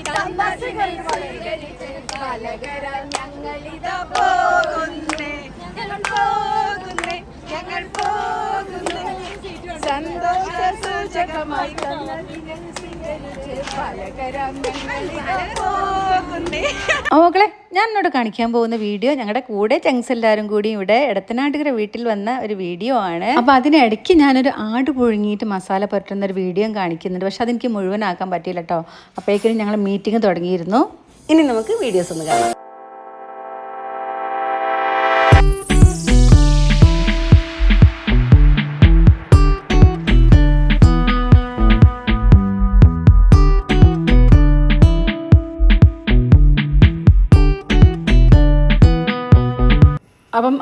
തമാശകൾ ഞങ്ങളിതാ പോകുന്നേ ഞങ്ങൾ പോകുന്നേ ഞങ്ങൾ പോകുന്നേ സന്തോഷ പോകുന്നേ മക്കളെ ഞാൻ എന്നോട് കാണിക്കാൻ പോകുന്ന വീഡിയോ ഞങ്ങളുടെ കൂടെ ചങ്സ് എല്ലാവരും കൂടി ഇവിടെ ഇടത്തനാട്ടുകര വീട്ടിൽ വന്ന ഒരു വീഡിയോ ആണ്. അപ്പോൾ അതിനിടയ്ക്ക് ഞാനൊരു ആട് പുഴുങ്ങിയിട്ട് മസാല പുരട്ടുന്ന ഒരു വീഡിയോ കാണിക്കുന്നുണ്ട്. പക്ഷെ അതെനിക്ക് മുഴുവനാക്കാൻ പറ്റിയില്ല കേട്ടോ അപ്പോഴേക്കും ഞങ്ങൾ മീറ്റിംഗ് തുടങ്ങിയിരുന്നു. ഇനി നമുക്ക് വീഡിയോസ് ഒന്ന് കാണാം.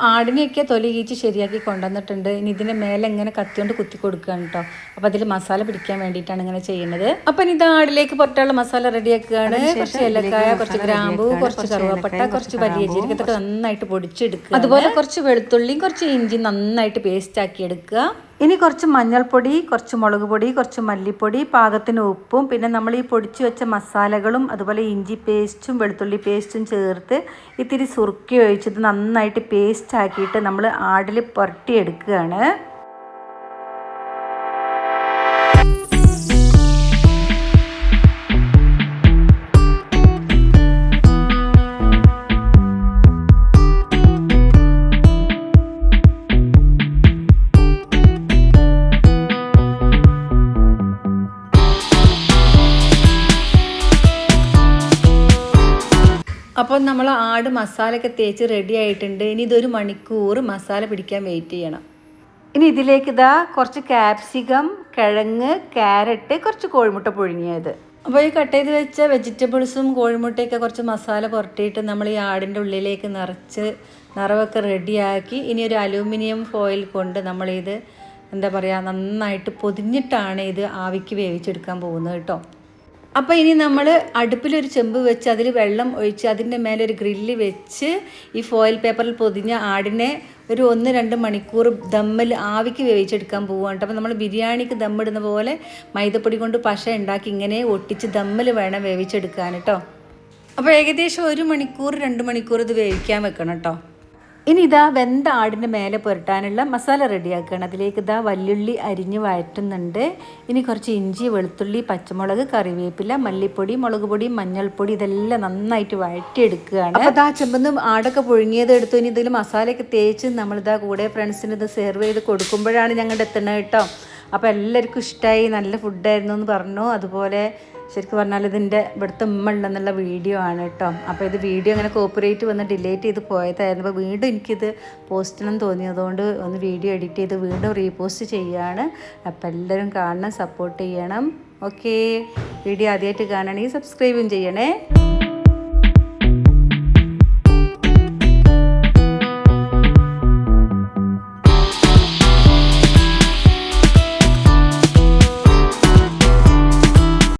ആടിനെയൊക്കെ തൊലി കീച്ച് ശരിയാക്കി കൊണ്ടുവന്നിട്ടുണ്ട്. ഇനി ഇതിന്റെ മേലെ ഇങ്ങനെ കത്തിയോണ്ട് കുത്തി കൊടുക്കുകയാണ് കേട്ടോ അപ്പോൾ അതിൽ മസാല പിടിക്കാൻ വേണ്ടിയിട്ടാണ് ഇങ്ങനെ ചെയ്യുന്നത്. അപ്പം ഇനി ഇത് ആടിലേക്ക് പുറത്തുള്ള മസാല റെഡിയാക്കുകയാണ്. കുറച്ച് ഏലക്കായ കുറച്ച് ഗ്രാമ്പു കുറച്ച് കറുവപ്പട്ട കുറച്ച് വലിയ ജീരകത്തൊക്കെ നന്നായിട്ട് പൊടിച്ചെടുക്കുക അതുപോലെ കുറച്ച് വെളുത്തുള്ളിയും കുറച്ച് ഇഞ്ചിയും നന്നായിട്ട് പേസ്റ്റ് ആക്കി എടുക്കുക. ഇനി കുറച്ച് മഞ്ഞൾപ്പൊടി കുറച്ച് മുളക് പൊടി കുറച്ച് മല്ലിപ്പൊടി പാകത്തിന് ഉപ്പും പിന്നെ നമ്മൾ ഈ പൊടിച്ചു വെച്ച മസാലകളും അതുപോലെ ഇഞ്ചി പേസ്റ്റും വെളുത്തുള്ളി പേസ്റ്റും ചേർത്ത് ഇത്തിരി സുറുക്കി ഒഴിച്ചത് നന്നായിട്ട് പേസ്റ്റ് ആക്കിയിട്ട് നമ്മൾ ആടിൽ പുരട്ടിയെടുക്കുകയാണ്. അപ്പോൾ നമ്മൾ ആട് മസാലയൊക്കെ തേച്ച് റെഡി ആയിട്ടുണ്ട്. ഇനി ഇതൊരു മണിക്കൂർ മസാല പിടിക്കാൻ വെയിറ്റ് ചെയ്യണം. ഇനി ഇതിലേക്ക് ഇതാ കുറച്ച് ക്യാപ്സികം കിഴങ്ങ് ക്യാരറ്റ് കുറച്ച് കോഴിമുട്ട പുഴുങ്ങിയത്. അപ്പോൾ ഈ കട്ട് ചെയ്ത് വെച്ച വെജിറ്റബിൾസും കോഴിമുട്ടയൊക്കെ കുറച്ച് മസാല പുരട്ടിയിട്ട് നമ്മൾ ഈ ആടിന്റെ ഉള്ളിലേക്ക് നിറച്ച് നിറവൊക്കെ റെഡിയാക്കി ഇനി ഒരു അലൂമിനിയം ഫോയിൽ കൊണ്ട് നമ്മളിത് എന്താ പറയുക നന്നായിട്ട് പൊതിഞ്ഞിട്ടാണ് ഇത് ആവിക്ക് വേവിച്ചെടുക്കാൻ പോകുന്നത് കേട്ടോ. അപ്പോൾ ഇനി നമ്മൾ അടുപ്പിലൊരു ചെമ്പ് വെച്ച് അതിൽ വെള്ളം ഒഴിച്ച് അതിന്റെ മേലെ ഒരു ഗ്രില്ല് വെച്ച് ഈ ഫോയിൽ പേപ്പറിൽ പൊതിഞ്ഞ ആടിനെ ഒരു ഒന്ന് രണ്ട് മണിക്കൂർ ദമ്മിൽ ആവിക്ക് വേവിച്ചെടുക്കാൻ പോവുകയാണ് അപ്പോൾ നമ്മൾ ബിരിയാണിക്ക് ദമ്മിടുന്ന പോലെ മൈദപ്പൊടി കൊണ്ട് പശ ഉണ്ടാക്കി ഇങ്ങനെ ഒട്ടിച്ച് ദമ്മിൽ വേണം വേവിച്ചെടുക്കാൻ കേട്ടോ. അപ്പോൾ ഏകദേശം ഒരു മണിക്കൂർ രണ്ട് മണിക്കൂർ ഇത് വേവിക്കാൻ വെക്കണം കേട്ടോ. ഇനി ഇതാ വെന്ത ആടിന്റെ മേലെ പുരട്ടാനുള്ള മസാല റെഡിയാക്കുകയാണ്. അതിലേക്ക് ഇതാ വല്യുള്ളി അരിഞ്ഞ് വഴറ്റുന്നുണ്ട്. ഇനി കുറച്ച് ഇഞ്ചി വെളുത്തുള്ളി പച്ചമുളക് കറിവേപ്പില മല്ലിപ്പൊടി മുളക് പൊടി മഞ്ഞൾപ്പൊടി ഇതെല്ലാം നന്നായിട്ട് വഴറ്റിയെടുക്കുകയാണ്. അപ്പോൾ ഇതാ ചെമ്പന്ന് ആടൊക്കെ പുഴുങ്ങിയത് എടുത്തു. ഇനി ഇതിൽ മസാലയൊക്കെ തേച്ച് നമ്മളിതാ കൂടെ ഫ്രണ്ട്സിന് ഇത് സെർവ് ചെയ്ത് കൊടുക്കുമ്പോഴാണ് ഞങ്ങളുടെ എത്തുന്നത് കേട്ടോ അപ്പോൾ എല്ലാവർക്കും ഇഷ്ടമായി നല്ല ഫുഡായിരുന്നു എന്ന് പറഞ്ഞു. അതുപോലെ ശരിക്കും പറഞ്ഞാൽ ഇതിന്റെ ഇവിടുത്തെ ഉമ്മ ഉണ്ടെന്നുള്ള വീഡിയോ ആണ് കേട്ടോ. അപ്പോൾ ഇത് വീഡിയോ അങ്ങനെ കോപ്പറേറ്റ് വന്ന് ഡിലേറ്റ് ചെയ്ത് പോയതായിരുന്നു. അപ്പോൾ വീണ്ടും എനിക്കിത് പോസ്റ്റ് ചെയ്യണം തോന്നിയതുകൊണ്ട് ഒന്ന് വീഡിയോ എഡിറ്റ് ചെയ്ത് വീണ്ടും റീപോസ്റ്റ് ചെയ്യുകയാണ് അപ്പോൾ എല്ലാവരും കാണണം സപ്പോർട്ട് ചെയ്യണം. ഓക്കേ വീഡിയോ ആദ്യമായിട്ട് കാണണമെങ്കിൽ സബ്സ്ക്രൈബും ചെയ്യണേ.